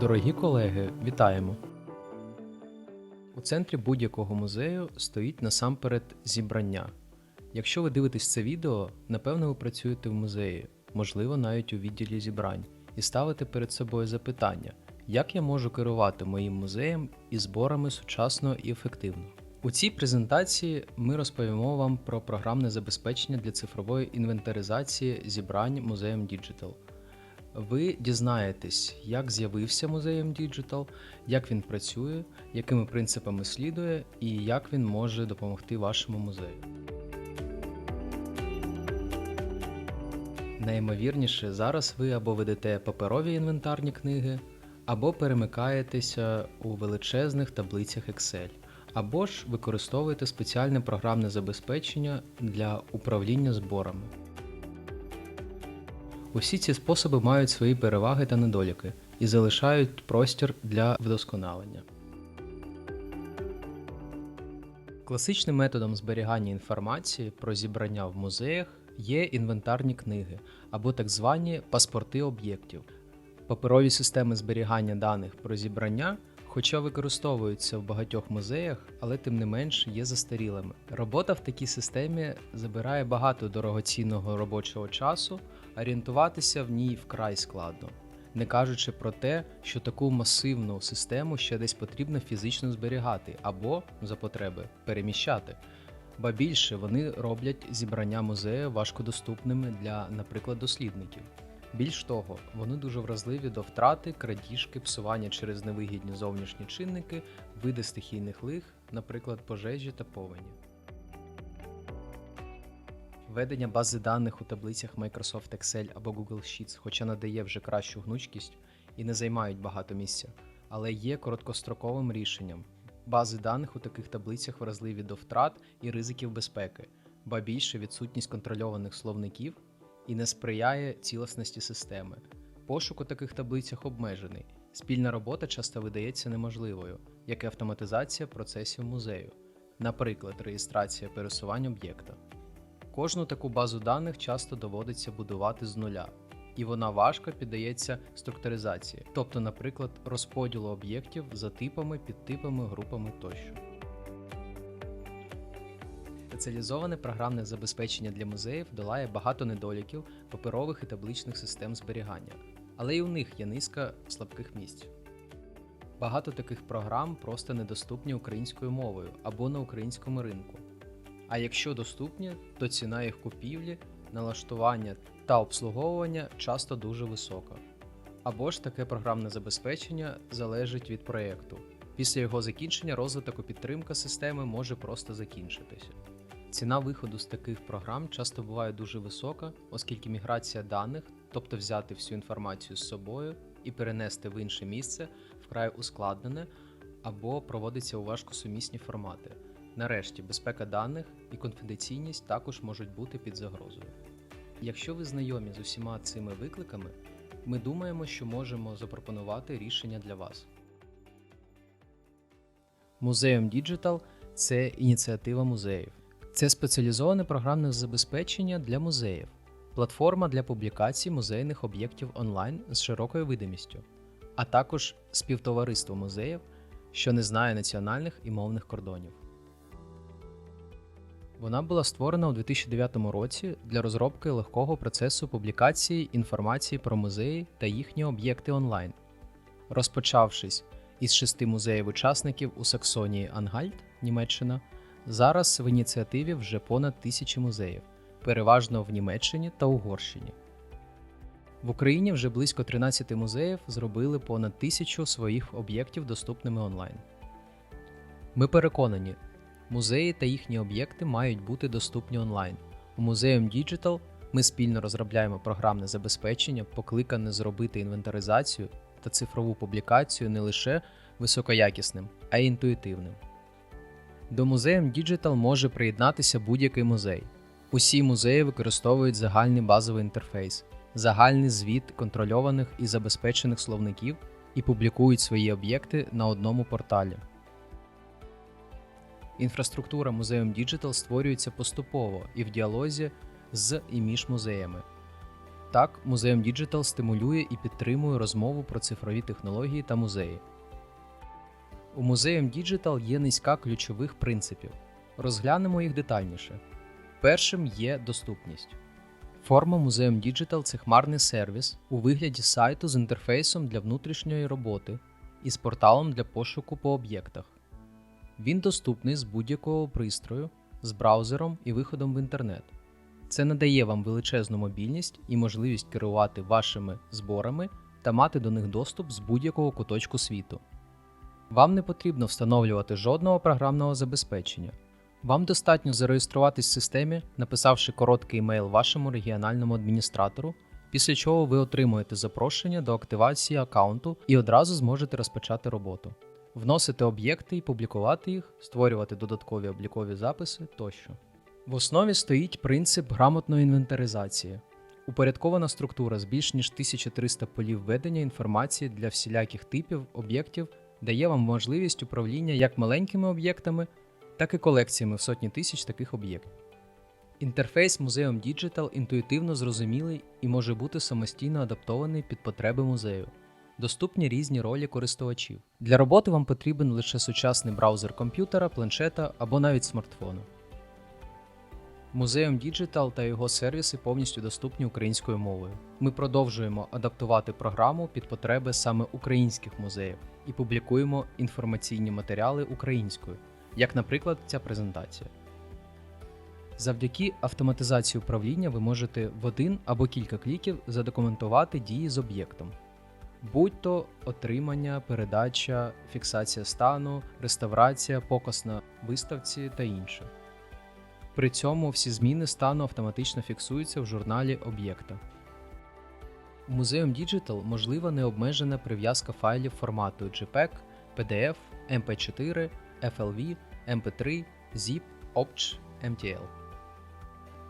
Дорогі колеги, вітаємо! У центрі будь-якого музею стоїть насамперед зібрання. Якщо ви дивитесь це відео, напевно, ви працюєте в музеї, можливо, навіть у відділі зібрань, і ставите перед собою запитання, як я можу керувати моїм музеєм і зборами сучасно і ефективно. У цій презентації ми розповімо вам про програмне забезпечення для цифрової інвентаризації зібрань музеєм Digital. Ви дізнаєтесь, як з'явився музеєм Digital, як він працює, якими принципами слідує і як він може допомогти вашому музею. Найімовірніше, зараз ви або ведете паперові інвентарні книги, або перемикаєтеся у величезних таблицях Excel, або ж використовуєте спеціальне програмне забезпечення для управління зборами. Усі ці способи мають свої переваги та недоліки і залишають простір для вдосконалення. Класичним методом зберігання інформації про зібрання в музеях є інвентарні книги або так звані паспорти об'єктів. Паперові системи зберігання даних про зібрання, хоча використовуються в багатьох музеях, але тим не менш є застарілими. Робота в такій системі забирає багато дорогоцінного робочого часу, орієнтуватися в ній вкрай складно. Не кажучи про те, що таку масивну систему ще десь потрібно фізично зберігати або, за потреби, переміщати. Ба більше вони роблять зібрання музею важкодоступними для, наприклад, дослідників. Більш того, вони дуже вразливі до втрати, крадіжки, псування через невигідні зовнішні чинники, види стихійних лих, наприклад, пожежі та повені. Ведення бази даних у таблицях Microsoft Excel або Google Sheets, хоча надає вже кращу гнучкість і не займають багато місця, але є короткостроковим рішенням. Бази даних у таких таблицях вразливі до втрат і ризиків безпеки, ба більше відсутність контрольованих словників і не сприяє цілісності системи. Пошук у таких таблицях обмежений. Спільна робота часто видається неможливою, як і автоматизація процесів музею, наприклад, реєстрація пересувань об'єкта. Кожну таку базу даних часто доводиться будувати з нуля, і вона важко піддається структуризації, тобто, наприклад, розподілу об'єктів за типами, підтипами, групами тощо. Спеціалізоване програмне забезпечення для музеїв долає багато недоліків паперових і табличних систем зберігання, але й у них є низка слабких місць. Багато таких програм просто недоступні українською мовою або на українському ринку. А якщо доступні, то ціна їх купівлі, налаштування та обслуговування часто дуже висока. Або ж таке програмне забезпечення залежить від проєкту. Після його закінчення розвиток і підтримка системи може просто закінчитися. Ціна виходу з таких програм часто буває дуже висока, оскільки міграція даних, тобто взяти всю інформацію з собою і перенести в інше місце, вкрай ускладнене або проводиться у важкосумісні формати. Нарешті, безпека даних і конфіденційність також можуть бути під загрозою. Якщо ви знайомі з усіма цими викликами, ми думаємо, що можемо запропонувати рішення для вас. Музеум Digital – це ініціатива музеїв. Це спеціалізоване програмне забезпечення для музеїв, платформа для публікацій музейних об'єктів онлайн з широкою видимістю, а також співтовариство музеїв, що не знає національних і мовних кордонів. Вона була створена у 2009 році для розробки легкого процесу публікації інформації про музеї та їхні об'єкти онлайн. Розпочавшись із шести музеїв-учасників у Саксонії Ангальт, Німеччина, зараз в ініціативі вже понад тисячі музеїв, переважно в Німеччині та Угорщині. В Україні вже близько 13 музеїв зробили понад тисячу своїх об'єктів доступними онлайн. Ми переконані, Музеї та їхні об'єкти мають бути доступні онлайн. У Музеум Digital ми спільно розробляємо програмне забезпечення, покликане зробити інвентаризацію та цифрову публікацію не лише високоякісним, а й інтуїтивним. До Музеум Digital може приєднатися будь-який музей. Усі музеї використовують загальний базовий інтерфейс, загальний звіт контрольованих і забезпечених словників і публікують свої об'єкти на одному порталі. Інфраструктура Музеум Digital створюється поступово і в діалозі з і між музеями. Так, Музеум Діджитал стимулює і підтримує розмову про цифрові технології та музеї. У Музеум Діджитал є низька ключових принципів. Розглянемо їх детальніше. Першим є доступність. Форма Museum Digital це хмарний сервіс у вигляді сайту з інтерфейсом для внутрішньої роботи і з порталом для пошуку по об'єктах. Він доступний з будь-якого пристрою, з браузером і виходом в інтернет. Це надає вам величезну мобільність і можливість керувати вашими зборами та мати до них доступ з будь-якого куточку світу. Вам не потрібно встановлювати жодного програмного забезпечення. Вам достатньо зареєструватись в системі, написавши короткий емейл вашому регіональному адміністратору, після чого ви отримуєте запрошення до активації аккаунту і одразу зможете розпочати роботу, вносити об'єкти і публікувати їх, створювати додаткові облікові записи тощо. В основі стоїть принцип грамотної інвентаризації. Упорядкована структура з більш ніж 1300 полів ведення інформації для всіляких типів об'єктів дає вам можливість управління як маленькими об'єктами, так і колекціями в сотні тисяч таких об'єктів. Інтерфейс Museum Digital інтуїтивно зрозумілий і може бути самостійно адаптований під потреби музею. Доступні різні ролі користувачів. Для роботи вам потрібен лише сучасний браузер комп'ютера, планшета або навіть смартфону. Музеум Digital та його сервіси повністю доступні українською мовою. Ми продовжуємо адаптувати програму під потреби саме українських музеїв і публікуємо інформаційні матеріали українською, як, наприклад, ця презентація. Завдяки автоматизації управління ви можете в один або кілька кліків задокументувати дії з об'єктом, будь-то отримання, передача, фіксація стану, реставрація, показ на виставці та інше. При цьому всі зміни стану автоматично фіксуються в журналі об'єкта. У Museum Digital можлива необмежена прив'язка файлів формату JPEG, PDF, MP4, FLV, MP3, ZIP, OPC, MTL.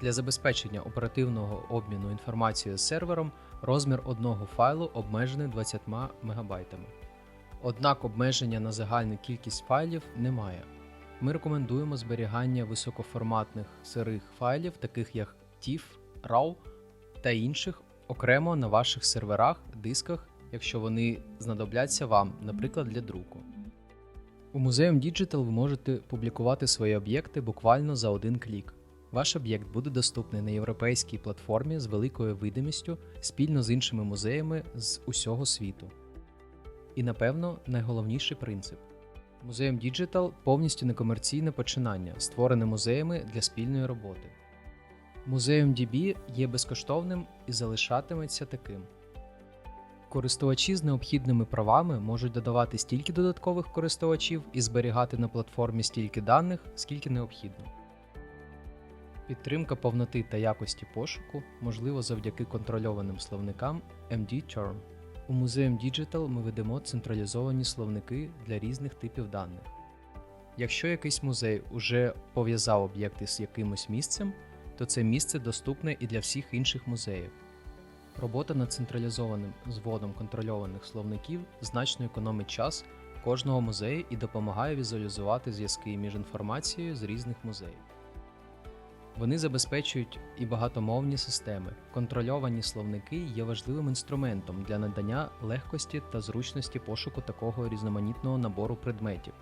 Для забезпечення оперативного обміну інформацією з сервером розмір одного файлу обмежений 20 МБ. Однак обмеження на загальну кількість файлів немає. Ми рекомендуємо зберігання високоформатних сирих файлів, таких як TIFF, RAW та інших, окремо на ваших серверах, дисках, якщо вони знадобляться вам, наприклад, для друку. У Museum Digital ви можете публікувати свої об'єкти буквально за один клік. Ваш об'єкт буде доступний на європейській платформі з великою видимістю спільно з іншими музеями з усього світу. І напевно найголовніший принцип. Музеум Digital повністю некомерційне починання, створене музеями для спільної роботи. Музеум DB є безкоштовним і залишатиметься таким. Користувачі з необхідними правами можуть додавати стільки додаткових користувачів і зберігати на платформі стільки даних, скільки необхідно. Підтримка повноти та якості пошуку можливо завдяки контрольованим словникам MD-Term. У Museum Digital ми ведемо централізовані словники для різних типів даних. Якщо якийсь музей уже пов'язав об'єкти з якимось місцем, то це місце доступне і для всіх інших музеїв. Робота над централізованим зводом контрольованих словників значно економить час кожного музею і допомагає візуалізувати зв'язки між інформацією з різних музеїв. Вони забезпечують і багатомовні системи. Контрольовані словники є важливим інструментом для надання легкості та зручності пошуку такого різноманітного набору предметів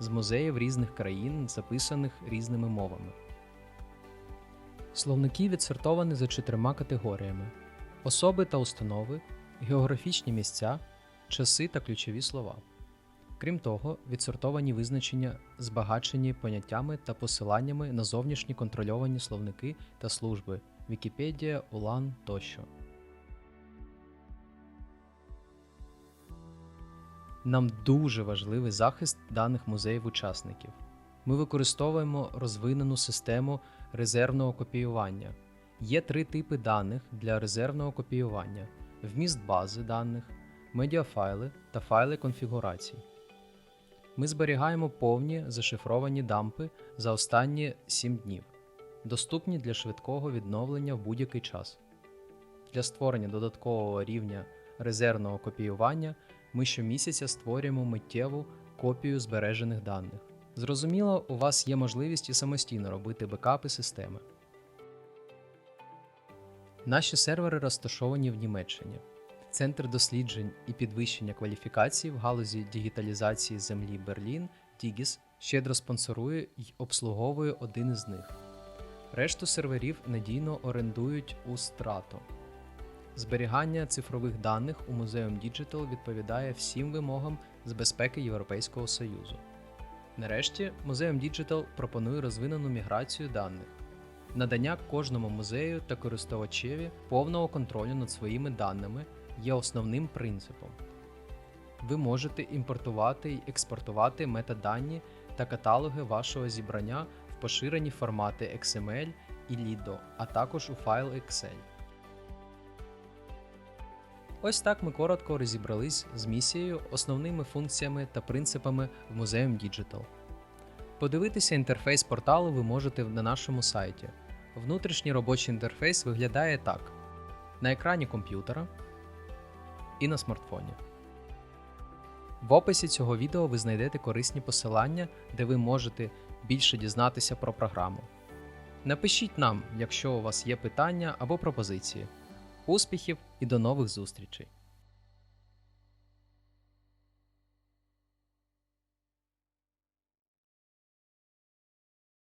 з музеїв різних країн, записаних різними мовами. Словники відсортовані за чотирма категоріями: особи та установи, географічні місця, часи та ключові слова. Крім того, відсортовані визначення збагачені поняттями та посиланнями на зовнішні контрольовані словники та служби Вікіпедія, Улан тощо. Нам дуже важливий захист даних музеїв-учасників. Ми використовуємо розвинену систему резервного копіювання. Є три типи даних для резервного копіювання: вміст бази даних, медіафайли та файли конфігурацій. Ми зберігаємо повні зашифровані дампи за останні 7 днів, доступні для швидкого відновлення в будь-який час. Для створення додаткового рівня резервного копіювання ми щомісяця створюємо миттєву копію збережених даних. Зрозуміло, у вас є можливість і самостійно робити бекапи системи. Наші сервери розташовані в Німеччині. Центр досліджень і підвищення кваліфікації в галузі дігіталізації землі Берлін Дігіс щедро спонсорує й обслуговує один із них. Решту серверів надійно орендують у Strato. Зберігання цифрових даних у Museum Digital відповідає всім вимогам з безпеки Європейського Союзу. Нарешті, Museum Digital пропонує розвинену міграцію даних, надання кожному музею та користувачеві повного контролю над своїми даними є основним принципом. Ви можете імпортувати й експортувати метадані та каталоги вашого зібрання в поширені формати XML і LIDO, а також у файл Excel. Ось так ми коротко розібрались з місією, основними функціями та принципами в Museum Digital. Подивитися інтерфейс порталу ви можете на нашому сайті. Внутрішній робочий інтерфейс виглядає так: на екрані комп'ютера і на смартфоні. В описі цього відео ви знайдете корисні посилання, де ви можете більше дізнатися про програму. Напишіть нам, якщо у вас є питання або пропозиції. Успіхів і до нових зустрічей!